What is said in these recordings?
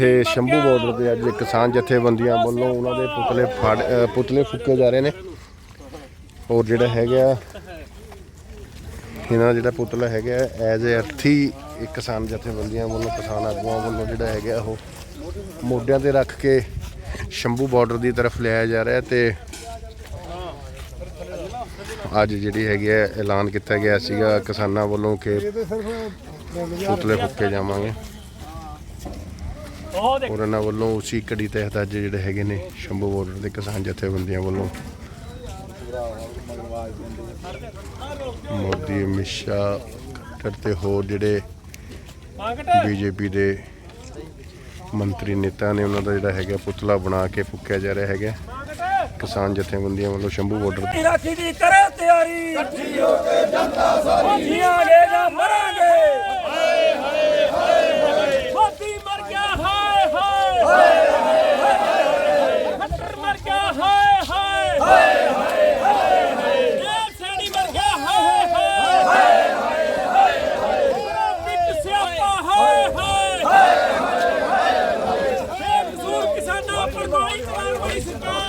ਜਿੱਥੇ ਸ਼ੰਭੂ ਬਾਰਡਰ ਤੇ ਅੱਜ ਕਿਸਾਨ ਜਥੇਬੰਦੀਆਂ ਵੱਲੋਂ ਉਹਨਾਂ ਦੇ ਪੁਤਲੇ ਫਾੜ ਪੁਤਲੇ ਫੁੱਕੇ ਜਾ ਰਹੇ ਨੇ। ਔਰ ਜਿਹੜਾ ਹੈਗਾ, ਇਹਨਾਂ ਦਾ ਜਿਹੜਾ ਪੁਤਲਾ ਹੈਗਾ, ਐਜ਼ ਅ ਅਰਥੀ ਇੱਕ ਕਿਸਾਨ ਜਥੇਬੰਦੀਆਂ ਵੱਲੋਂ, ਕਿਸਾਨ ਆਗੂਆਂ ਵੱਲੋਂ ਜਿਹੜਾ ਹੈਗਾ, ਉਹ ਮੋਢਿਆਂ ਤੇ ਰੱਖ ਕੇ ਸ਼ੰਭੂ ਬਾਰਡਰ ਦੀ ਤਰਫ ਲਿਆਇਆ ਜਾ ਰਿਹਾ ਤੇ ਅੱਜ ਜਿਹੜੀ ਹੈਗੀ ਹੈ, ਐਲਾਨ ਕੀਤਾ ਗਿਆ ਸੀਗਾ ਕਿਸਾਨਾਂ ਵੱਲੋਂ ਕਿ ਪੁਤਲੇ ਫੁੱਕੇ ਜਾਵਾਂਗੇ। ਔਰ ਇਹਨਾਂ ਵੱਲੋਂ ਉਸੇ ਕੜੀ ਤਹਿਤ ਅੱਜ ਜਿਹੜੇ ਹੈਗੇ ਨੇ ਸ਼ੰਭੂ ਬਾਰਡਰ ਦੇ ਕਿਸਾਨ ਜਥੇਬੰਦੀਆਂ ਵੱਲੋਂ। ਮੋਦੀ ਅਮਿਤ ਸ਼ਾਹ ਖੱਟਰ ਤੇ ਹੋਰ ਜਿਹੜੇ ਬੀਜੇਪੀ ਦੇ ਮੰਤਰੀ ਨੇਤਾ ਨੇ ਉਹਨਾਂ ਦਾ ਜਿਹੜਾ ਹੈਗਾ ਪੁਤਲਾ ਬਣਾ ਕੇ ਫੁੱਕਿਆ ਜਾ ਰਿਹਾ ਹੈਗਾ। ਕਿਸਾਨ ਜਥੇਬੰਦੀਆਂ ਵੱਲੋਂ ਸ਼ੰਭੂ ਬਾਰਡਰ ਤੇ। ਰਾਖੀ ਦੀ ਕਰੋ ਤਿਆਰੀ। ਇਕੱਠੀ ਹੋ ਕੇ ਜਨਤਾ ਸਾਰੀ ਜੀਵਾਂਗੇ ਜਾਂ ਮਰਾਂਗੇ ਹਾਏ ਹਾਏ ਹਾਏ ਮੋਦੀ ਮਰ ਗਿਆ ਹਾਏ ਹਾਏ ਹਾਏ ਖੱਟਰ ਮਰ ਗਿਆ ਹਾਏ ਹਾਏ ਹਾਏ ਹਾਏ ਸੈਣੀ ਮਰ ਗਿਆ ਹਾਏ ਹਾਏ ਹਾਏ ਹਾਏ ਸਿਆਪਾ ਹਾਏ ਹਾਏ ਹਾਏ ਮਜ਼ਦੂਰ ਕਿਸਾਨਾਂ ਪਰ ਗੋਲੀ ਚਲਾਉਣ ਵਾਲੀ ਸਰਕਾਰ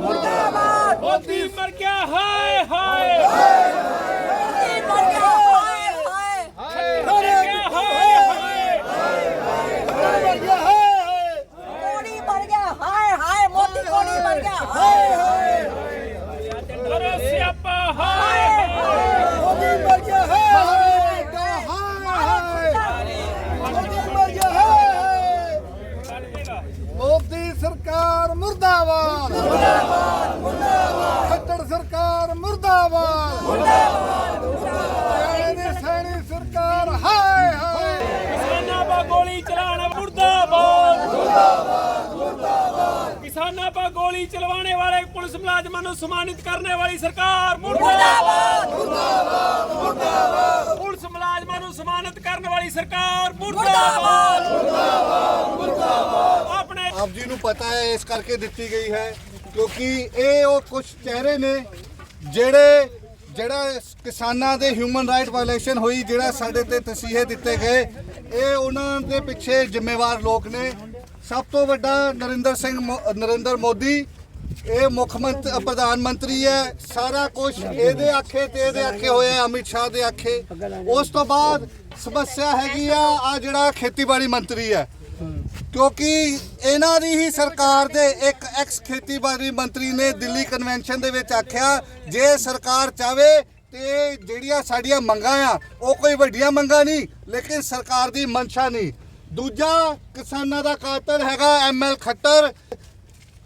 ਮੁਰਦਾਬਾਦ ਮੋਦੀ ਮਰ ਗਿਆ ਹਾਏ ਹਾਏ ਮਰ ਗਿਆ ਹਾਏ ਹਾਏ ਕੋੜੀ ਮਰ ਗਿਆ ਹਾਏ ਹਾਏ ਮੋਦੀ ਕੋੜੀ ਮਰ ਗਿਆ ਹਾਏ ਹਾਏ ਅਰੇ ਸਿਆਪਾ ਹਾਏ ਮੋਦੀ ਮਰ ਗਿਆ ਹਾਏ ਹਾਏ ਮੋਦੀ ਮਰ ਗਿਆ ਹਾਏ ਮੋਦੀ ਸਰਕਾਰ ਮੁਰਦਾਬਾਦ ਮੁਰਦਾਬਾਦ ਮੁਰਦਾਬਾਦ ਖੱਟੜ ਮੁਰਦਾਬਾਦ। ਮੁਰਦਾਬਾਦ ਮੁਰਦਾਬਾਦ ਸੈਣੀ ਸਰਕਾਰ ਹਾਏ ਹਾਏ। ਕਿਸਾਨਾਂ 'ਪਾ ਗੋਲੀ ਚਲਾਣਾ ਮੁਰਦਾਬਾਦ। ਮੁਰਦਾਬਾਦ ਮੁਰਦਾਬਾਦ। ਕਿਸਾਨਾਂ 'ਪਾ ਗੋਲੀ ਚਲਵਾਣੇ ਵਾਲੇ ਪੁਲਿਸ ਮੁਲਾਜ਼ਮਾਂ ਨੂੰ ਸਨਮਾਨਿਤ ਕਰਨੇ ਵਾਲੀ ਸਰਕਾਰ ਮੁਰਦਾਬਾਦ। ਮੁਰਦਾਬਾਦ ਮੁਰਦਾਬਾਦ। ਪੁਲਿਸ ਮੁਲਾਜ਼ਮਾਂ ਨੂੰ ਸਨਮਾਨਿਤ ਕਰਨ ਵਾਲੀ ਸਰਕਾਰ ਮੁਰਦਾਬਾਦ। ਮੁਰਦਾਬਾਦ ਆਪਣੇ ਆਪ ਜੀ ਨੂੰ ਪਤਾ ਹੈ ਇਸ ਕਰਕੇ ਦਿੱਤੀ ਗਈ ਹੈ ਕਿਉਂਕਿ ਇਹ ਉਹ ਕੁਝ ਚਿਹਰੇ ਨੇ ਜਿਹੜੇ ਜਿਹੜਾ ਕਿਸਾਨਾਂ ਦੇ ਹਿਊਮਨ ਰਾਈਟ ਵਾਇਲੇਸ਼ਨ ਹੋਈ, ਜਿਹੜਾ ਸਾਡੇ ਤੇ ਤਸੀਹੇ ਦਿੱਤੇ ਗਏ, ਇਹ ਉਹਨਾਂ ਦੇ ਪਿੱਛੇ ਜ਼ਿੰਮੇਵਾਰ ਲੋਕ ਨੇ। ਸਭ ਤੋਂ ਵੱਡਾ ਨਰਿੰਦਰ ਸਿੰਘ ਮੋ- ਨਰਿੰਦਰ ਮੋਦੀ, ਇਹ ਮੁੱਖ ਮੰਤਰੀ ਪ੍ਰਧਾਨ ਮੰਤਰੀ ਹੈ। ਸਾਰਾ ਕੁਝ ਇਹਦੇ ਆਖੇ ਤੇ ਇਹਦੇ ਆਖੇ ਹੋਇਆ ਅਮਿਤ ਸ਼ਾਹ ਦੇ ਆਖੇ। ਉਸ ਤੋਂ ਬਾਅਦ ਸਮੱਸਿਆ ਹੈਗੀ ਆ ਆ ਜਿਹੜਾ ਖੇਤੀਬਾੜੀ ਮੰਤਰੀ ਹੈ। ਕਿਉਂਕਿ ਇਹਨਾਂ ਦੀ ਹੀ ਸਰਕਾਰ ਦੇ ਇੱਕ ਐਕਸ ਖੇਤੀਬਾੜੀ ਮੰਤਰੀ ਨੇ ਦਿੱਲੀ ਕਨਵੈਨਸ਼ਨ ਦੇ ਵਿੱਚ ਆਖਿਆ, ਜੇ ਸਰਕਾਰ ਚਾਵੇ ਤੇ ਜਿਹੜੀਆਂ ਸਾਡੀਆਂ ਮੰਗਾਂ ਆ, ਉਹ ਕੋਈ ਵੱਡੀਆਂ ਮੰਗਾਂ ਨਹੀਂ, ਲੇਕਿਨ ਸਰਕਾਰ ਦੀ ਮਨਸ਼ਾ ਨਹੀਂ। ਦੂਜਾ ਕਿਸਾਨਾਂ ਦਾ ਕਾਤਲ ਹੈਗਾ ਐਮਐਲ ਖੱਟਰ।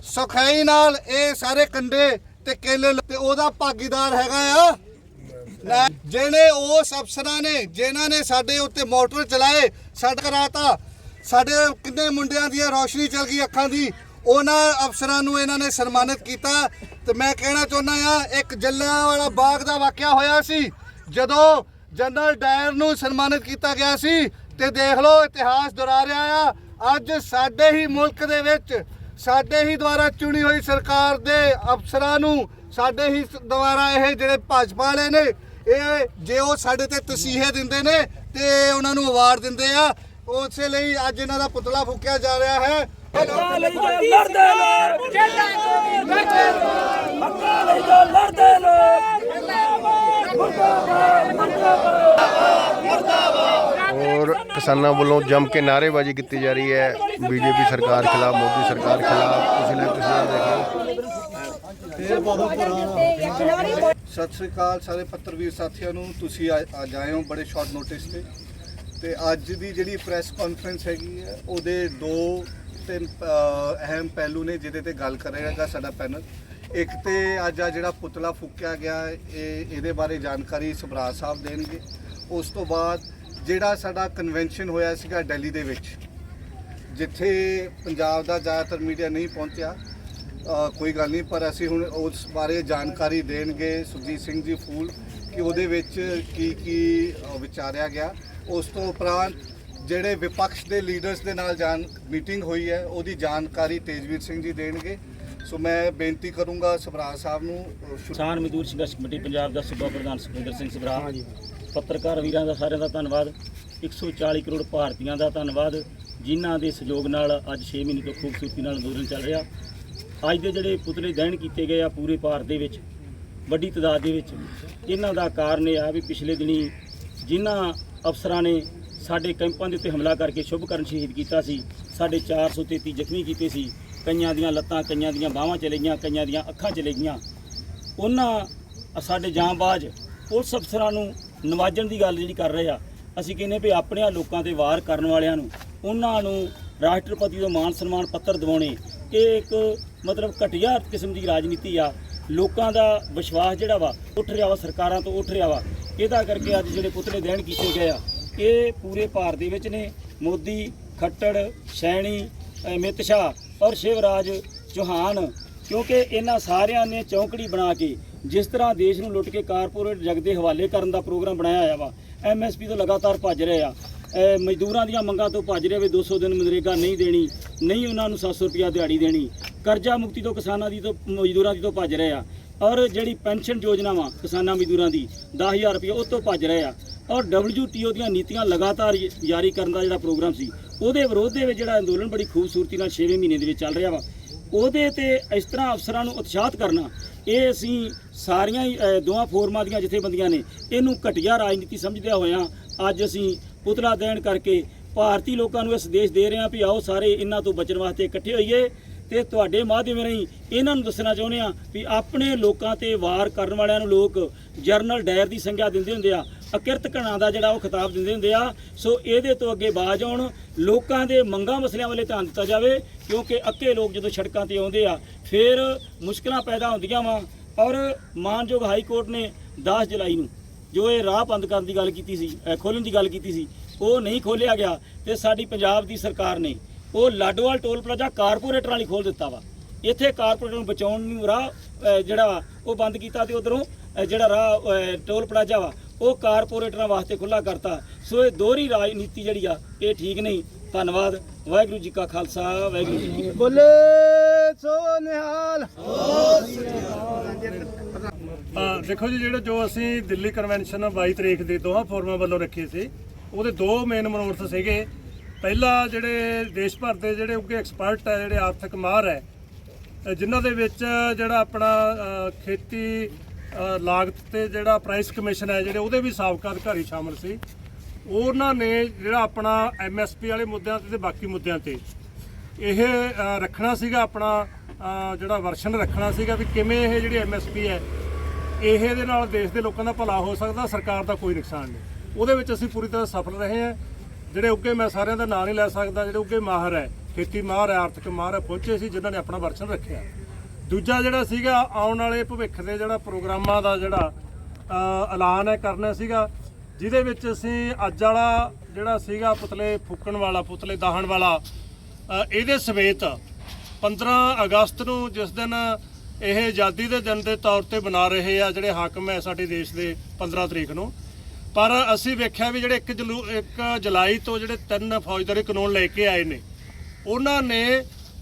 ਸਖਾਈ ਨਾਲ ਇਹ ਸਾਰੇ ਕੰਡੇ ਤੇ ਕੇਲੇ ਤੇ ਉਹਦਾ ਭਾਗੀਦਾਰ ਹੈਗਾ ਆ। ਜਿਹੜੇ ਉਸ ਅਫਸਰਾਂ ਨੇ ਜਿਨ੍ਹਾਂ ਨੇ ਸਾਡੇ ਉੱਤੇ ਮੋਟਰ ਚਲਾਏ, ਸੜਕ ਕਰਾਤਾ ਸਾਡੇ ਕਿੰਨੇ ਮੁੰਡਿਆਂ ਦੀਆਂ ਰੌਸ਼ਨੀ ਚਲ ਗਈ ਅੱਖਾਂ ਦੀ। ਉਹਨਾਂ ਅਫਸਰਾਂ ਨੂੰ ਇਹਨਾਂ ਨੇ ਸਨਮਾਨਿਤ ਕੀਤਾ ਤੇ ਮੈਂ ਕਹਿਣਾ ਚਾਹੁੰਦਾ ਆ ਇੱਕ ਜੱਲਿਆਂ ਵਾਲਾ ਬਾਗ ਦਾ ਵਾਕਿਆ ਹੋਇਆ ਸੀ। ਜਦੋਂ ਜਨਰਲ ਡਾਇਰ ਨੂੰ ਸਨਮਾਨਿਤ ਕੀਤਾ ਗਿਆ ਸੀ ਤੇ ਦੇਖ ਲਓ, ਇਤਿਹਾਸ ਦੁਹਰਾ ਰਿਹਾ ਆ। ਅੱਜ ਸਾਡੇ ਹੀ ਮੁਲਕ ਦੇ ਵਿੱਚ, ਸਾਡੇ ਹੀ ਦੁਆਰਾ ਚੁਣੀ ਹੋਈ ਸਰਕਾਰ ਦੇ ਅਫਸਰਾਂ ਨੂੰ ਸਾਡੇ ਹੀ ਦੁਆਰਾ ਇਹ ਜਿਹੜੇ ਭਾਜਪਾ ਵਾਲੇ ਨੇ, ਇਹ ਜੇ ਉਹ ਸਾਡੇ ਤੇ ਤਸੀਹੇ ਦਿੰਦੇ ਨੇ ਤੇ ਉਹਨਾਂ ਨੂੰ ਅਵਾਰਡ ਦਿੰਦੇ ਆ। ਉਸੇ ਲਈ ਅੱਜ ਇਹਨਾਂ ਦਾ ਪੁਤਲਾ ਫੂਕਿਆ ਜਾ ਰਿਹਾ ਹੈ। ਹੱਕਾਂ ਲਈ ਜੋ ਲੜਦੇ ਲੋਕ ਲੜਦੇ ਲੋਕ ਹੱਕਾਂ ਲਈ ਜੋ ਲੜਦੇ ਲੋਕ ਔਰ ਕਿਸਾਨਾਂ ਵੱਲੋਂ ਜੰਮ ਕੇ ਨਾਅਰੇਬਾਜ਼ੀ ਕੀਤੀ ਜਾ ਰਹੀ ਹੈ। ਬੀਜੇਪੀ ਸਰਕਾਰ ਖਿਲਾਫ ਮੋਦੀ ਸਰਕਾਰ ਖਿਲਾਫ। ਤੁਸੀਂ ਲੈ ਤੁਸੀਂ ਦੇਖ। ਸਤਿ ਸ੍ਰੀ ਅਕਾਲ ਸਾਰੇ ਪੱਤਰਵੀਰ ਸਾਥੀਆਂ ਨੂੰ। ਤੁਸੀਂ ਅੱਜ ਆਏ ਹੋ ਬੜੇ ਸ਼ਾਰਟ ਨੋਟਿਸ ਤੇ। ਤੇ ਅੱਜ ਦੀ ਜਿਹੜੀ ਪ੍ਰੈਸ ਕਾਨਫਰੰਸ ਹੈਗੀ ਹੈ, ਉਹਦੇ ਦੋ ਤਿੰਨ ਅਹਿਮ ਪਹਿਲੂ ਨੇ ਜਿਹਦੇ ਤੇ ਗੱਲ ਕਰੇਗਾ ਸਾਡਾ ਪੈਨਲ ਇੱਕ ਤੇ ਅੱਜ ਆ ਜਿਹੜਾ ਪੁਤਲਾ ਫੂਕਿਆ ਗਿਆ, ਇਹ, ਇਹਦੇ ਬਾਰੇ ਜਾਣਕਾਰੀ ਸਬਰਾਜ ਸਾਹਿਬ ਦੇਣਗੇ। ਉਸ ਤੋਂ ਬਾਅਦ ਜਿਹੜਾ ਸਾਡਾ ਕਨਵੈਨਸ਼ਨ ਹੋਇਆ ਸੀਗਾ ਦਿੱਲੀ ਦੇ ਵਿੱਚ, ਜਿੱਥੇ ਪੰਜਾਬ ਦਾ ਜ਼ਿਆਦਾਤਰ ਮੀਡੀਆ ਨਹੀਂ ਪਹੁੰਚਿਆ ਕੋਈ ਗੱਲ ਨਹੀਂ, ਪਰ ਅਸੀਂ ਹੁਣ ਉਸ ਬਾਰੇ ਜਾਣਕਾਰੀ ਦੇਣਗੇ। ਸੁਖਜੀਤ ਸਿੰਘ ਜੀ ਫੂਲ, ਕਿ ਉਹਦੇ ਵਿੱਚ ਕੀ ਕੀ ਵਿਚਾਰਿਆ ਗਿਆ। ਉਸ ਤੋਂ ਉਪਰੰਤ ਜਿਹੜੇ ਵਿਪਕਸ਼ ਦੇ ਲੀਡਰਸ ਦੇ ਨਾਲ ਜਾਣ ਮੀਟਿੰਗ ਹੋਈ ਹੈ ਉਹਦੀ ਜਾਣਕਾਰੀ ਤੇਜਵੀਰ ਸਿੰਘ ਜੀ ਦੇਣਗੇ। ਸੋ ਮੈਂ ਬੇਨਤੀ ਕਰੂੰਗਾ ਸਭਰਾ ਸਾਹਿਬ ਨੂੰ ਕਿਸਾਨ ਮਜ਼ਦੂਰ ਸੰਘਰਸ਼ ਕਮੇਟੀ ਪੰਜਾਬ ਦਾ ਸੂਬਾ ਪ੍ਰਧਾਨ ਸੁਖਵਿੰਦਰ ਸਿੰਘ ਸਭਰਾ ਪੱਤਰਕਾਰ ਵੀਰਾਂ ਦਾ ਸਾਰਿਆਂ ਦਾ ਧੰਨਵਾਦ। 140 ਕਰੋੜ ਭਾਰਤੀਆਂ ਦਾ ਧੰਨਵਾਦ ਜਿਨ੍ਹਾਂ ਦੇ ਸਹਿਯੋਗ ਨਾਲ ਅੱਜ 6 ਮਹੀਨੇ ਤੋਂ ਖੂਬਸੂਰਤੀ ਨਾਲ ਅੰਦੋਲਨ ਚੱਲ ਰਿਹਾ। ਅੱਜ ਦੇ ਜਿਹੜੇ ਪੁਤਲੇ ਦਹਨ ਕੀਤੇ ਗਏ ਆ ਪੂਰੇ ਭਾਰਤ ਦੇ ਵਿੱਚ ਵੱਡੀ ਤਾਦਾਦ ਦੇ ਵਿੱਚ ਇਹਨਾਂ ਦਾ ਕਾਰਨ ਇਹ ਆ ਵੀ ਪਿਛਲੇ ਦਿਨੀ ਜਿਨ੍ਹਾਂ ਅਫਸਰਾਂ ਨੇ ਸਾਡੇ ਕੈਂਪਾਂ ਦੇ ਉੱਤੇ ਹਮਲਾ ਕਰਕੇ ਸ਼ੁਭਕਰਨ ਸ਼ਹੀਦ ਕੀਤਾ ਸੀ, ਸਾਡੇ 433 ਜ਼ਖਮੀ ਕੀਤੇ ਸੀ, ਕਈਆਂ ਦੀਆਂ ਲੱਤਾਂ, ਕਈਆਂ ਦੀਆਂ ਬਾਹਾਂ ਚਲੇ ਗਈਆਂ, ਕਈਆਂ ਦੀਆਂ ਅੱਖਾਂ ਚਲੇ ਗਈਆਂ। ਉਹਨਾਂ, ਸਾਡੇ ਜਾਂਬਾਜ਼ ਪੁਲਿਸ ਅਫਸਰਾਂ ਨੂੰ ਨਵਾਜਣ ਦੀ ਗੱਲ ਜਿਹੜੀ ਕਰ ਰਹੇ ਆ, ਅਸੀਂ ਕਹਿੰਦੇ ਵੀ ਆਪਣੇ ਲੋਕਾਂ ਤੇ ਵਾਰ ਕਰਨ ਵਾਲਿਆਂ ਨੂੰ, ਉਹਨਾਂ ਨੂੰ ਰਾਸ਼ਟਰਪਤੀ ਦਾ ਮਾਨ ਸਨਮਾਨ ਪੱਤਰ ਦਿਵਾਉਣੇ, ਇਹ ਇੱਕ ਮਤਲਬ ਘਟੀਆ ਕਿਸਮ ਦੀ ਰਾਜਨੀਤੀ ਆ। ਲੋਕਾਂ ਦਾ ਵਿਸ਼ਵਾਸ ਜਿਹੜਾ ਵਾ, ਉੱਠ ਰਿਹਾ ਵਾ, ਸਰਕਾਰਾਂ ਤੋਂ ਉੱਠ ਰਿਹਾ ਵਾ। ਇਹਦਾ ਕਰਕੇ ਅੱਜ ਜਿਹੜੇ ਪੁਤਲੇ ਦਹਿਣ ਕੀਤੇ ਗਏ ਆ, ਇਹ ਪੂਰੇ ਭਾਰਤ ਦੇ ਵਿੱਚ ਨੇ। ਮੋਦੀ, ਖੱਟੜ, ਸੈਣੀ ਅਮਿਤ ਸ਼ਾਹ ਔਰ ਸ਼ਿਵਰਾਜ ਚੌਹਾਨ, ਕਿਉਂਕਿ ਇਹਨਾਂ ਸਾਰਿਆਂ ਨੇ ਚੌਂਕੜੀ ਬਣਾ ਕੇ ਜਿਸ ਤਰ੍ਹਾਂ ਦੇਸ਼ ਨੂੰ ਲੁੱਟ ਕੇ ਕਾਰਪੋਰੇਟ ਜਗ ਦੇ ਹਵਾਲੇ ਕਰਨ ਦਾ ਪ੍ਰੋਗਰਾਮ ਬਣਾਇਆ ਹੋਇਆ ਵਾ ਐਮਐਸਪੀ ਤੋਂ ਲਗਾਤਾਰ ਭੱਜ ਰਹੇ ਆ। ਮਜ਼ਦੂਰਾਂ ਦੀਆਂ ਮੰਗਾਂ ਤੋਂ ਭੱਜ ਰਹੇ ਵੀ 200 ਦਿਨ ਮਨਰੇਗਾ ਨਹੀਂ ਦੇਣੀ, ਨਹੀਂ ਉਹਨਾਂ ਨੂੰ 700 ਰੁਪਿਆ ਦਿਹਾੜੀ ਦੇਣੀ। ਕਰਜ਼ਾ ਮੁਕਤੀ ਤੋਂ ਕਿਸਾਨਾਂ ਦੀ ਤੋਂ, ਮਜ਼ਦੂਰਾਂ ਦੀ ਤੋਂ ਭੱਜ ਰਹੇ ਆ। ਔਰ ਜਿਹੜੀ ਪੈਨਸ਼ਨ ਯੋਜਨਾ ਵਾ ਕਿਸਾਨਾਂ ਮਜ਼ਦੂਰਾਂ ਦੀ 10000 ਰੁਪਏ ਉਹ ਤੋਂ ਭੱਜ ਰਹੇ ਆ। ਔਰ WTO ਦੀਆਂ ਨੀਤੀਆਂ ਲਗਾਤਾਰ ਜਾਰੀ ਕਰਨ ਦਾ ਜਿਹੜਾ ਪ੍ਰੋਗਰਾਮ ਸੀ ਉਹਦੇ ਵਿਰੋਧ ਦੇ ਵਿੱਚ ਜਿਹੜਾ ਅੰਦੋਲਨ ਬੜੀ ਖੂਬਸੂਰਤੀ ਨਾਲ 6ਵੇਂ ਮਹੀਨੇ ਦੇ ਵਿੱਚ ਚੱਲ ਰਿਹਾ ਵਾ। ਉਹਦੇ ਤੇ ਇਸ ਤਰ੍ਹਾਂ ਅਫਸਰਾਂ ਨੂੰ ਉਤਸ਼ਾਹਤ ਕਰਨਾ ਇਹ ਅਸੀਂ ਸਾਰੀਆਂ ਹੀ ਅ, ਦੋਵਾਂ ਫੋਰਮਾਂ ਦੀਆਂ ਜਥੇਬੰਦੀਆਂ ਨੇ ਇਹਨੂੰ ਘਟੀਆ ਰਾਜਨੀਤੀ ਸਮਝਦਿਆਂ ਹੋਇਆਂ ਅੱਜ ਅਸੀਂ ਪੁਤਲਾ ਦੇਣ ਕਰਕੇ ਭਾਰਤੀ ਲੋਕਾਂ ਨੂੰ ਇਹ ਸੰਦੇਸ਼ ਦੇ ਰਹੇ ਹਾਂ ਵੀ ਆਓ ਸਾਰੇ ਇਹਨਾਂ ਤੋਂ ਬਚਣ ਵਾਸਤੇ ਇਕੱਠੇ ਹੋਈਏ। ਤੇ ਤੁਹਾਡੇ ਮਾਧਿਅਮ ਰਾਹੀਂ ਇਹਨਾਂ ਨੂੰ ਦੱਸਣਾ ਚਾਹੁੰਦੇ ਆ ਵੀ ਆਪਣੇ ਲੋਕਾਂ ਤੇ ਵਾਰ ਕਰਨ ਵਾਲਿਆਂ ਨੂੰ ਲੋਕ ਜਰਨਲ ਡਾਇਰ ਦੀ ਸੰਗਿਆ ਦਿੰਦੇ ਹੁੰਦੇ ਆ, ਅਕਿਰਤ ਘਣਾ ਦਾ ਜਿਹੜਾ ਉਹ ਖਿਤਾਬ ਦਿੰਦੇ ਹੁੰਦੇ ਆ। ਸੋ ਇਹਦੇ ਤੋਂ ਅੱਗੇ ਬਾਜ ਆਉਣ, ਲੋਕਾਂ ਦੇ ਮੰਗਾਂ ਮਸਲਿਆਂ ਵੱਲੇ ਧਿਆਨ ਦਿੱਤਾ ਜਾਵੇ, ਕਿਉਂਕਿ ਅੱਕੇ ਲੋਕ ਜਦੋਂ ਸੜਕਾਂ ਤੇ ਆਉਂਦੇ ਆ, ਫਿਰ ਮੁਸ਼ਕਲਾਂ ਪੈਦਾ ਹੁੰਦੀਆਂ ਵਾ। ਔਰ ਮਾਨਯੋਗ ਹਾਈ ਕੋਰਟ ਨੇ 10 ਜੁਲਾਈ ਨੂੰ ਜੋ ਇਹ ਰਾਹ ਬੰਦ ਕਰਨ ਦੀ ਗੱਲ ਕੀਤੀ ਸੀ ਖੋਲਣ ਦੀ ਗੱਲ ਕੀਤੀ ਸੀ, ਉਹ ਨਹੀਂ ਖੋਲਿਆ ਗਿਆ ਤੇ ਸਾਡੀ ਪੰਜਾਬ ਦੀ ਸਰਕਾਰ ਨੇ ਉਹ ਲਾਡੋਵਾਲ ਟੋਲ ਪਲਾਜ਼ਾ ਕਾਰਪੋਰੇਟਰਾਂ ਲਈ ਖੋਲ ਦਿੱਤਾ ਵਾ। ਇੱਥੇ ਕਾਰਪੋਰੇਟਰ ਨੂੰ ਬਚਾਉਣ ਨੂੰ ਰਾਹ ਜਿਹੜਾ ਵਾ ਉਹ ਬੰਦ ਕੀਤਾ ਤੇ ਉਧਰੋਂ ਜਿਹੜਾ ਰਾਹ ਟੋਲ ਪਲਾਜ਼ਾ ਵਾ ਉਹ ਕਾਰਪੋਰੇਟਰਾਂ ਵਾਸਤੇ ਖੁੱਲਾ ਕਰਤਾ। ਸੋ ਇਹ ਦੋਹਰੀ ਰਾਜਨੀਤੀ ਜਿਹੜੀ ਆ ਇਹ ਠੀਕ ਨਹੀਂ। ਧੰਨਵਾਦ। ਵਾਹਿਗੁਰੂ ਜੀ ਕਾ ਖਾਲਸਾ ਵਾਹਿਗੁਰੂ ਜੀ ਕੀ ਫਤਿਹ। ਬੋਲੇ ਸੋ ਨਿਹਾਲ ਹਾਂ ਦੇਖੋ ਜੀ ਜਿਹੜਾ ਜੋ ਅਸੀਂ ਦਿੱਲੀ ਕਨਵੈਨਸ਼ਨ 22 ਤਰੀਕ ਦੇ ਦੋਹਾਂ ਫੋਰਮਾਂ ਵੱਲੋਂ ਰੱਖੇ ਸੀ ਉਹਦੇ ਦੋ ਮੇਨ ਮਨੋਰਥ ਸੀਗੇ। ਪਹਿਲਾ ਜਿਹੜੇ ਦੇਸ਼ ਭਰ ਦੇ ਜਿਹੜੇ ਉੱਗੇ ਐਕਸਪਰਟ ਹੈ ਜਿਹੜੇ ਆਰਥਿਕ ਮਾਹਰ ਹੈ ਜਿਨ੍ਹਾਂ ਦੇ ਵਿੱਚ ਜਿਹੜਾ ਆਪਣਾ ਖੇਤੀ ਲਾਗਤ ਤੇ ਜਿਹੜਾ ਪ੍ਰਾਈਸ ਕਮਿਸ਼ਨ ਹੈ, ਜਿਹੜੇ ਉਹਦੇ ਵੀ ਸਾਬਕਾ ਅਧਿਕਾਰੀ ਸ਼ਾਮਲ ਸੀ, ਉਹਨਾਂ ਨੇ ਜਿਹੜਾ ਆਪਣਾ ਐਮਐਸਪੀ ਵਾਲੇ ਮੁੱਦਿਆਂ ਤੇ ਤੇ ਬਾਕੀ ਮੁੱਦਿਆਂ ਤੇ, ਇਹ ਰੱਖਣਾ ਸੀਗਾ ਆਪਣਾ ਜਿਹੜਾ ਵਰਸ਼ਨ ਰੱਖਣਾ ਸੀਗਾ ਵੀ ਕਿਵੇਂ ਇਹ ਜਿਹੜੀ ਐਮਐਸਪੀ ਹੈ, ਇਹ ਦੇ ਨਾਲ ਦੇਸ਼ ਦੇ ਲੋਕਾਂ ਦਾ ਭਲਾ ਹੋ ਸਕਦਾ, ਸਰਕਾਰ ਦਾ ਕੋਈ ਨੁਕਸਾਨ ਨਹੀਂ। ਉਹਦੇ ਵਿੱਚ ਅਸੀਂ ਪੂਰੀ ਤਰ੍ਹਾਂ ਸਫਲ ਰਹੇ ਹਾਂ। ਜਿਹੜੇ ਉੱਗੇ ਮੈਂ ਸਾਰਿਆਂ ਦਾ ਨਾਂ ਨਹੀਂ ਲੈ ਸਕਦਾ, ਜਿਹੜੇ ਉੱਗੇ ਮਾਹਰ ਹੈ, ਖੇਤੀ ਮਾਹਰ ਹੈ, ਆਰਥਿਕ ਮਾਹਰ ਹੈ, ਪਹੁੰਚੇ ਸੀ, ਜਿਨ੍ਹਾਂ ਨੇ ਆਪਣਾ ਵਰਸ਼ਨ ਰੱਖਿਆ। ਦੂਜਾ ਜਿਹੜਾ ਸੀਗਾ, ਆਉਣ ਵਾਲੇ ਭਵਿੱਖ ਦੇ ਜਿਹੜਾ ਪ੍ਰੋਗਰਾਮਾਂ ਦਾ ਜਿਹੜਾ ਐਲਾਨ ਹੈ, ਕਰਨਾ ਸੀਗਾ, ਜਿਹਦੇ ਵਿੱਚ ਅਸੀਂ ਅੱਜ ਵਾਲਾ ਜਿਹੜਾ ਸੀਗਾ, ਪੁਤਲੇ ਫੂਕਣ ਵਾਲਾ, ਪੁਤਲੇ ਦਾਹਣ ਵਾਲਾ ਇਹਦੇ ਸਮੇਤ 15 ਅਗਸਤ ਨੂੰ ਜਿਸ ਦਿਨ ਇਹ ਆਜ਼ਾਦੀ ਦੇ ਦਿਨ ਦੇ ਤੌਰ ਤੇ ਬਣਾ ਰਹੇ ਆ, ਜਿਹੜੇ ਹਾਕਮ ਹੈ ਸਾਡੇ ਦੇਸ਼ ਦੇ 15 ਤਰੀਕ ਨੂੰ ਪਰ ਅਸੀਂ ਵੇਖਿਆ ਵੀ ਜਿਹੜੇ 1 ਜਲੂ 1 ਜੁਲਾਈ ਤੋਂ ਜਿਹੜੇ ਤਿੰਨ ਫੌਜਦਾਰੀ ਕਾਨੂੰਨ ਲੈ ਕੇ ਆਏ ਨੇ ਉਹਨਾਂ ਨੇ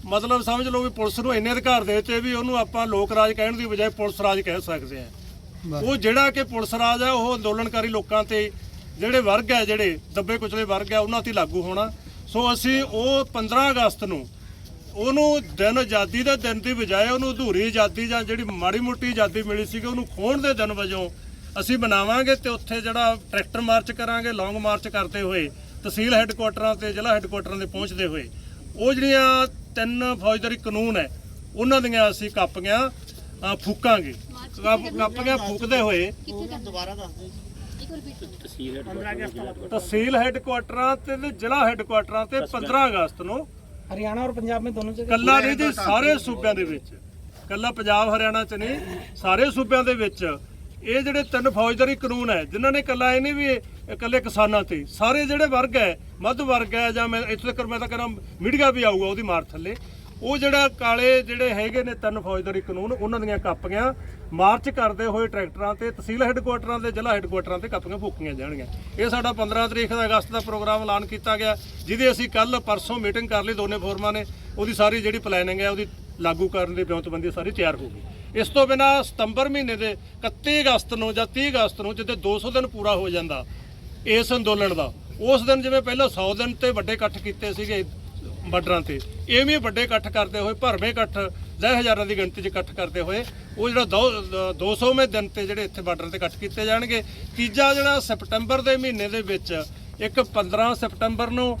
ਮਤਲਬ ਸਮਝ ਲਓ ਵੀ ਪੁਲਿਸ ਨੂੰ ਇੰਨੇ ਅਧਿਕਾਰ ਦੇ ਦਿੱਤੇ ਵੀ ਉਹਨੂੰ ਆਪਾਂ ਲੋਕ ਰਾਜ ਕਹਿਣ ਦੀ ਬਜਾਏ ਪੁਲਿਸ ਰਾਜ ਕਹਿ ਸਕਦੇ ਆ ਉਹ ਜਿਹੜਾ ਕਿ ਪੁਲਿਸ ਰਾਜ ਹੈ ਉਹ ਅੰਦੋਲਨਕਾਰੀ ਲੋਕਾਂ ਤੇ ਜਿਹੜੇ ਵਰਗ ਹੈ ਜਿਹੜੇ ਦੱਬੇ ਕੁਚਲੇ ਵਰਗ ਹੈ ਉਹਨਾਂ ਤੇ ਲਾਗੂ ਹੋਣਾ। ਸੋ ਅਸੀਂ ਉਹ 15 ਅਗਸਤ ਨੂੰ ਉਹਨੂੰ ਦਿਨ ਆਜ਼ਾਦੀ ਦੇ ਦਿਨ ਦੀ ਬਜਾਏ ਉਹਨੂੰ ਅਧੂਰੀ ਆਜ਼ਾਦੀ ਜਾਂ ਜਿਹੜੀ ਮਾੜੀ ਮੋਟੀ ਆਜ਼ਾਦੀ ਮਿਲੀ ਸੀਗੀ ਉਹਨੂੰ ਖੋਣ ਦੇ ਦਿਨ ਵਜੋਂ ਅਸੀਂ ਬਣਾਵਾਂਗੇ ਤੇ ਉੱਥੇ ਜਿਹੜਾ ਟਰੈਕਟਰ ਮਾਰਚ ਕਰਾਂਗੇ ਲੌਂਗ ਮਾਰਚ ਕਰਦੇ ਹੋਏ ਤਹਿਸੀਲ ਹੈੱਡਕੁਆਟਰਾਂ ਤੇ ਜ਼ਿਲ੍ਹਾ ਹੈੱਡਕੁਆਟਰਾਂ ਤੇ ਪਹੁੰਚਦੇ ਹੋਏ ਉਹ ਜਿਹੜੀਆਂ ਤਿੰਨ ਫੌਜਦਾਰੀ ਕਾਨੂੰਨ ਹੈ ਉਹਨਾਂ ਦੀਆਂ ਅਸੀਂ ਕਾਪੀਆਂ ਫੂਕਾਂਗੇ। ਕਾਪੀਆਂ ਫੂਕਦੇ ਹੋਏ ਤਹਿਸੀਲ ਹੈੱਡਕੁਆਟਰਾਂ ਤੇ ਜ਼ਿਲ੍ਹਾ ਹੈੱਡਕੁਆਟਰਾਂ ਤੇ 15 ਅਗਸਤ ਨੂੰ। ਹਰਿਆਣਾ ਔਰ ਪੰਜਾਬ ਮੇ ਦੋਨੋਂ ਜਗ੍ਹਾ। ਕੱਲਾ ਨਹੀਂ ਜੀ ਸਾਰੇ ਸੂਬਿਆਂ ਦੇ ਵਿੱਚ। ਕੱਲਾ ਪੰਜਾਬ ਹਰਿਆਣਾ ਚ ਨਹੀਂ ਸਾਰੇ ਸੂਬਿਆਂ ਦੇ ਵਿੱਚ। ਇਹ ਜਿਹੜੇ ਤਿੰਨ ਫੌਜਦਾਰੀ ਕਾਨੂੰਨ ਹੈ, ਜਿਨ੍ਹਾਂ ਨੇ ਇਕੱਲਾ ਇਹ ਨਹੀਂ ਵੀ ਇਕੱਲੇ ਕਿਸਾਨਾਂ ਤੇ, ਸਾਰੇ ਜਿਹੜੇ ਵਰਗ ਹੈ, ਮੱਧ ਵਰਗ ਹੈ ਜਾਂ ਮੈਂ ਇੱਥੇ ਤੱਕ ਮੈਂ ਤਾਂ ਕਰਾਂ ਮੀਡੀਆ ਵੀ ਆਊਗਾ ਉਹਦੀ ਮਾਰ ਥੱਲੇ, ਉਹ ਜਿਹੜਾ ਕਾਲੇ ਜਿਹੜੇ ਹੈਗੇ ਨੇ ਤਿੰਨ ਫੌਜਦਾਰੀ ਕਾਨੂੰਨ, ਉਹਨਾਂ ਦੀਆਂ ਕਾਪੀਆਂ ਮਾਰਚ ਕਰਦੇ ਹੋਏ ਟਰੈਕਟਰਾਂ ਤੇ, ਤਹਿਸੀਲ ਹੈੱਡਕੁਆਟਰਾਂ ਤੇ ਜ਼ਿਲ੍ਹਾ ਹੈੱਡਕੁਆਟਰਾਂ ਤੇ ਕਾਪੀਆਂ ਫੂਕੀਆਂ ਜਾਣਗੀਆਂ। ਇਹ ਸਾਡਾ 15 ਤਰੀਕ ਦਾ ਅਗਸਤ ਦਾ ਪ੍ਰੋਗਰਾਮ ਐਲਾਨ ਕੀਤਾ ਗਿਆ, ਜਿਹਦੇ ਅਸੀਂ ਕੱਲ ਪਰਸੋਂ ਮੀਟਿੰਗ ਕਰ ਲਈ, ਦੋਨੇ ਫੋਰਮਾਂ ਨੇ, ਉਹਦੀ ਸਾਰੀ ਜਿਹੜੀ ਪਲੈਨਿੰਗ ਹੈ, ਉਹਦੀ ਲਾਗੂ ਕਰਨ ਦੀ ਵਿਉਂਤਬੰਦੀ ਸਾਰੀ ਤਿਆਰ ਹੋ ਗਈ। ਇਸ ਤੋਂ ਬਿਨਾ ਸਤੰਬਰ ਮਹੀਨੇ ਦੇ 31 ਅਗਸਤ ਨੂੰ ਜਾਂ 30 ਅਗਸਤ ਨੂੰ ਜਿੱਤੇ 200 ਦਿਨ ਪੂਰਾ ਹੋ ਜਾਂਦਾ ਇਸ ਅੰਦੋਲਨ ਦਾ, ਉਸ ਦਿਨ ਜਿਵੇਂ ਪਹਿਲਾਂ 100 ਦਿਨ ਤੇ ਵੱਡੇ ਇਕੱਠ ਕੀਤੇ ਸੀਗੇ ਬਾਰਡਰਾਂ ਤੇ, ਐਵੇਂ ਵੱਡੇ ਇਕੱਠ ਕਰਦੇ ਹੋਏ, ਭਰਵੇਂ ਇਕੱਠ ਦਸ ਹਜ਼ਾਰਾਂ ਦੀ ਗਿਣਤੀ 'ਚ ਇਕੱਠ ਕਰਦੇ ਹੋਏ, ਉਹ ਜਿਹੜਾ ਦੋ- 200ਵੇਂ ਦਿਨ ਤੇ ਜਿਹੜੇ ਇੱਥੇ ਬਾਰਡਰ ਤੇ ਇਕੱਠ ਕੀਤੇ ਜਾਣਗੇ। ਤੀਜਾ ਜਿਹੜਾ ਸਪਟੈਂਬਰ ਦੇ ਮਹੀਨੇ ਦੇ ਵਿੱਚ ਇੱਕ 15 ਸਪਟੈਂਬਰ ਨੂੰ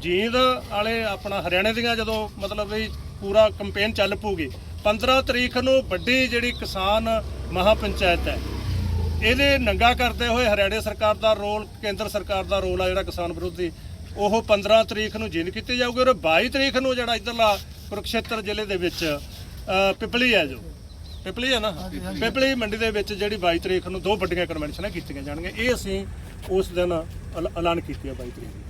ਜੀਂਦ ਵਾਲੇ ਆਪਣਾ ਹਰਿਆਣੇ ਦੀਆਂ ਜਦੋਂ ਮਤਲਬ ਵੀ ਪੂਰਾ ਕੈਂਪੇਨ ਚੱਲ ਪੂਗੀ 15 ਤਰੀਕ ਨੂੰ ਵੱਡੀ ਜਿਹੜੀ ਕਿਸਾਨ ਮਹਾ ਪੰਚਾਇਤ ਹੈ ਇਹਦੇ ਨੰਗਾ ਕਰਦੇ ਹੋਏ ਹਰਿਆਣੇ ਸਰਕਾਰ ਦਾ ਰੋਲ ਕੇਂਦਰ ਸਰਕਾਰ ਦਾ ਰੋਲ ਆ ਜਿਹੜਾ ਕਿਸਾਨ ਵਿਰੋਧੀ ਉਹ 15 ਤਰੀਕ ਨੂੰ ਜਿੰਨ ਕੀਤੀ ਜਾਊਗੀ ਔਰ 22 ਤਰੀਕ ਨੂੰ ਜਿਹੜਾ ਇਧਰਲਾ ਕੁਰੂਕਸ਼ੇਤਰ ਜ਼ਿਲ੍ਹੇ ਦੇ ਵਿੱਚ ਪਿਪਲੀ ਹੈ ਜੋ। ਪਿਪਲੀ ਹੈ ਨਾ? ਪਿਪਲੀ ਮੰਡੀ ਦੇ ਵਿੱਚ ਜਿਹੜੀ 22 ਤਰੀਕ ਨੂੰ ਦੋ ਵੱਡੀਆਂ ਕਨਵੈਨਸ਼ਨਾਂ ਕੀਤੀਆਂ ਜਾਣਗੀਆਂ। ਇਹ ਅਸੀਂ ਉਸ ਦਿਨ ਐਲ- ਐਲਾਨ ਕੀਤੀ ਹੈ 22 ਤਰੀਕ ਨੂੰ।